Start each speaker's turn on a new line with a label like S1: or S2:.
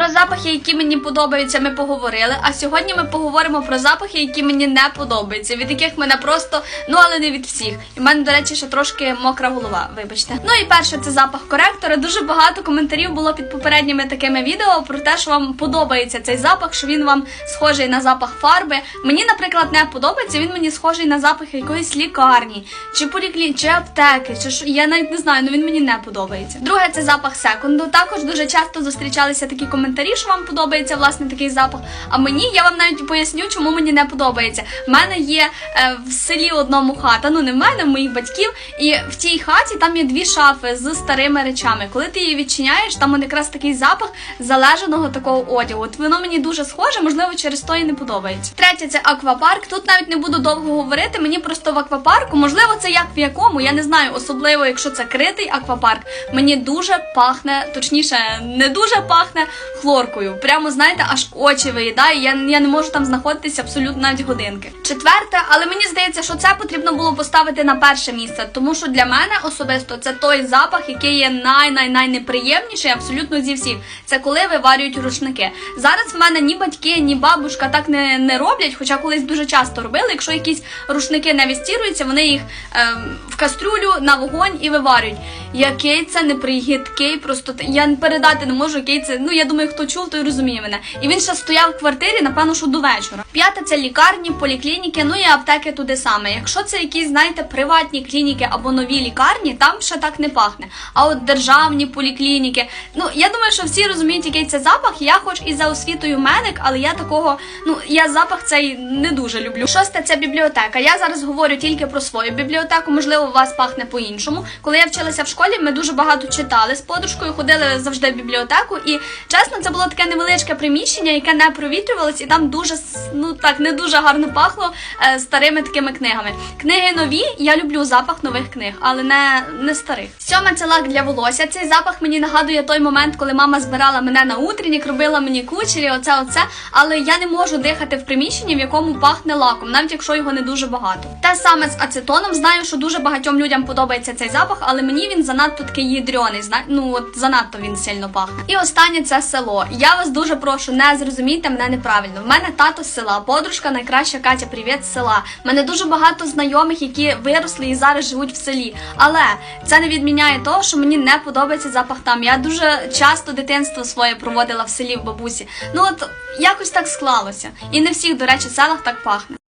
S1: Про запахи, які мені подобаються, ми поговорили. А сьогодні ми поговоримо про запахи, які мені не подобаються, від яких мене просто, ну але не від всіх. І в мене, до речі, ще трошки мокра голова. Вибачте. Ну і перше, це запах коректора. Дуже багато коментарів було під попередніми такими відео про те, що вам подобається цей запах, що він вам схожий на запах фарби. Мені, наприклад, не подобається. Він мені схожий на запах якоїсь лікарні, чи поліклі, чи аптеки, чи що я навіть не знаю. Ну він мені не подобається. Друге, це запах секунду. Також дуже часто зустрічалися такі коментарі, що вам подобається власне такий запах. А мені я вам навіть поясню, чому мені не подобається. В мене є е, в селі одному хата, ну не в мене, в моїх батьків. І в тій хаті там є дві шафи з старими речами. Коли ти її відчиняєш, там от якраз такий запах залежаного такого одягу. От воно мені дуже схоже, можливо, через то і не подобається. Третє це аквапарк. Тут навіть не буду довго говорити. Мені просто в аквапарку, можливо, це як в якому, я не знаю, особливо, якщо це критий аквапарк. Мені дуже пахне, точніше, не дуже пахне хлоркою. Прямо знаєте, аж очі виїдає. Я, я не можу там знаходитися абсолютно навіть годинки. Четверте, але мені здається, що це потрібно було поставити на перше місце, тому що для мене особисто це той запах, який є най най найнеприємніший абсолютно зі всіх. Це коли виварюють рушники. Зараз в мене ні батьки, ні бабушка так не, не роблять, хоча колись дуже часто робили. Якщо якісь рушники не вістіруються, вони їх ем, в кастрюлю на вогонь і виварюють. Який це непригідкий, просто я передати не можу, який це. Ну я думаю, хто чув, той розуміє мене. І він ще стояв в квартирі, напевно, що до вечора. П'яте це лікарні, поліклініки, ну і аптеки туди саме. Якщо це якісь, знаєте, приватні клініки або нові лікарні, там ще так не пахне. А от державні поліклініки, ну я думаю, що всі розуміють, який це запах. Я, хоч і за освітою медик, але я такого, ну я запах цей не дуже люблю. Шосте це бібліотека. Я зараз говорю тільки про свою бібліотеку. Можливо, у вас пахне по-іншому. Коли я вчилася в школі, ми дуже багато читали з подружкою, ходили завжди в бібліотеку. І чесно, це було таке невеличке приміщення, яке не провітрювалось, і там дуже ну так не дуже гарно пахло е, старими такими книгами. Книги нові, я люблю запах нових книг, але не, не старих. Сьоме це лак для волосся. Цей запах мені нагадує той момент, коли мама збирала мене на утреннік, робила мені кучері, оце, оце. Але я не можу дихати в приміщенні, в якому пахне лаком, навіть якщо його не дуже багато. Те саме з ацетоном. Знаю, що дуже багатьом людям подобається цей запах, але мені він занадто такий ядрьоний. Зна... Ну от занадто він сильно пахне. І останнє це село. Я вас дуже прошу, не зрозумійте мене неправильно. В мене тато з села, подружка найкраща Катя, привіт з села. В мене дуже багато знайомих, які виросли і зараз живуть в селі. Але це не відміняє того, що мені не подобається запах там. Я дуже часто дитинство своє проводила в селі в бабусі. Ну от якось так склалося. І не всіх, до речі, селах так пахне.